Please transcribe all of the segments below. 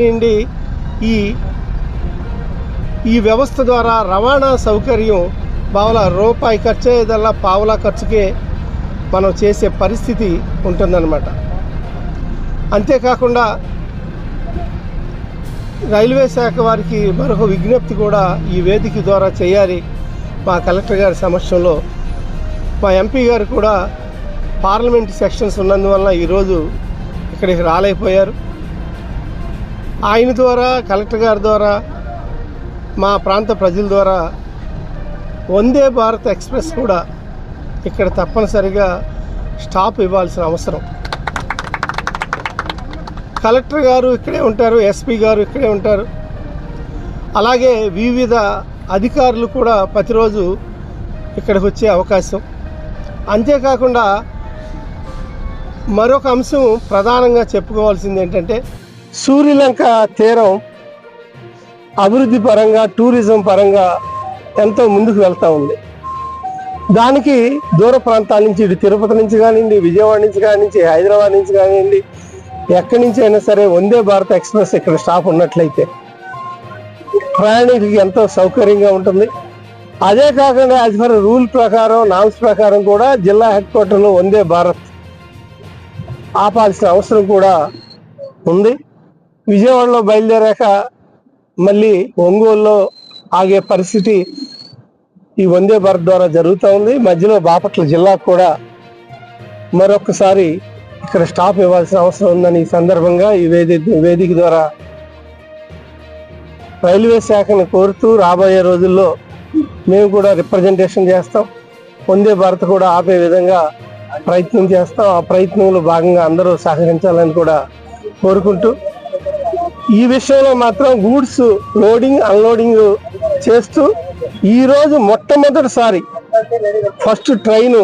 చేయండి. ఈ ఈ వ్యవస్థ ద్వారా రవాణా సౌకర్యం బావల రూపాయి ఖర్చు అయ్యేదల్లా పావుల ఖర్చుకే మనం చేసే పరిస్థితి ఉంటుందన్నమాట. అంతేకాకుండా రైల్వే శాఖ వారికి మరొక విజ్ఞప్తి కూడా ఈ వేదిక ద్వారా చేయాలి. మా కలెక్టర్ గారి సమక్షంలో. మా ఎంపీ గారు కూడా పార్లమెంట్ సెక్షన్స్ ఉన్నందువల్ల ఈరోజు ఇక్కడికి రాలేకపోయారు. ఆయన ద్వారా కలెక్టర్ గారి ద్వారా మా ప్రాంత ప్రజల ద్వారా వందే భారత్ ఎక్స్ప్రెస్ కూడా ఇక్కడ తప్పనిసరిగా స్టాప్ ఇవ్వాల్సిన అవసరం. కలెక్టర్ గారు ఇక్కడే ఉంటారు ఎస్పీ గారు ఇక్కడే ఉంటారు. అలాగే వివిధ అధికారులు కూడా ప్రతిరోజు ఇక్కడికి వచ్చే అవకాశం. అంతేకాకుండా మరొక అంశం ప్రధానంగా చెప్పుకోవాల్సింది ఏంటంటే సూర్యలంక తీరం అభివృద్ధి పరంగా టూరిజం పరంగా ఎంతో ముందుకు వెళ్తూ ఉంది. దానికి దూర ప్రాంతాల నుంచి ఇటు తిరుపతి నుంచి కానివ్వండి విజయవాడ నుంచి కానివ్వండి హైదరాబాద్ నుంచి కానివ్వండి ఎక్కడి నుంచి అయినా సరే వందే భారత్ ఎక్స్ప్రెస్ ఇక్కడ స్టాప్ ఉన్నట్లయితే ప్రయాణికులకి ఎంతో సౌకర్యంగా ఉంటుంది. అదే కాకుండా యాజ్ ఫర్ రూల్ ప్రకారం నామ్స్ ప్రకారం కూడా జిల్లా హెడ్ క్వార్టర్లో వందే భారత్ ఆపాల్సిన అవసరం కూడా ఉంది. విజయవాడలో బయలుదేరాక మళ్ళీ ఒంగోలులో ఆగే పరిస్థితి ఈ వందే భారత్ ద్వారా జరుగుతూ ఉంది. మధ్యలో బాపట్ల జిల్లాకు కూడా మరొకసారి ఇక్కడ స్టాప్ ఇవ్వాల్సిన అవసరం ఉందని ఈ సందర్భంగా ఈ వేదిక వేదిక ద్వారా రైల్వే శాఖను కోరుతూ రాబోయే రోజుల్లో మేము కూడా రిప్రజెంటేషన్ చేస్తాం. వందే భారత్ కూడా ఆపే విధంగా ప్రయత్నం చేస్తాం. ఆ ప్రయత్నంలో భాగంగా అందరూ సహకరించాలని కూడా కోరుకుంటూ ఈ విషయంలో మాత్రం గూడ్స్ లోడింగ్ అన్లోడింగ్ చేస్తూ ఈరోజు మొట్టమొదటిసారి ఫస్ట్ ట్రైన్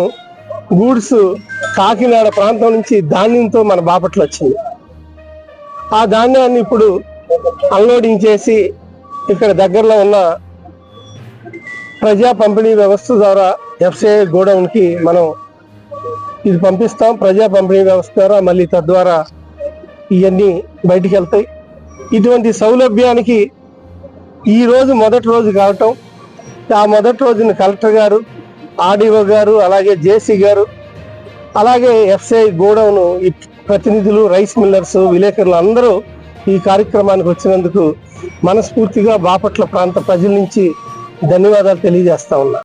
గూడ్స్ కాకినాడ ప్రాంతం నుంచి ధాన్యంతో మన బాపట్ల వచ్చింది. ఆ ధాన్యాన్ని ఇప్పుడు అన్లోడింగ్ చేసి ఇక్కడ దగ్గరలో ఉన్న ప్రజా పంపిణీ వ్యవస్థ ద్వారా ఎఫ్సిఐ గోడౌన్కి మనం ఇది పంపిస్తాం. ప్రజా పంపిణీ వ్యవస్థ ద్వారా మళ్ళీ తద్వారా ఇవన్నీ బయటికి వెళ్తాయి. ఇటువంటి సౌలభ్యానికి ఈ రోజు మొదటి రోజు కావటం. ఆ మొదటి రోజున కలెక్టర్ గారు ఆర్డీఓ గారు అలాగే జేసీ గారు అలాగే ఎఫ్సిఐ గోడౌన్ ఈ ప్రతినిధులు రైస్ మిల్లర్స్ విలేకరులు అందరూ ఈ కార్యక్రమానికి వచ్చినందుకు మనస్ఫూర్తిగా బాపట్ల ప్రాంత ప్రజల నుంచి ధన్యవాదాలు తెలియజేస్తా ఉన్నా.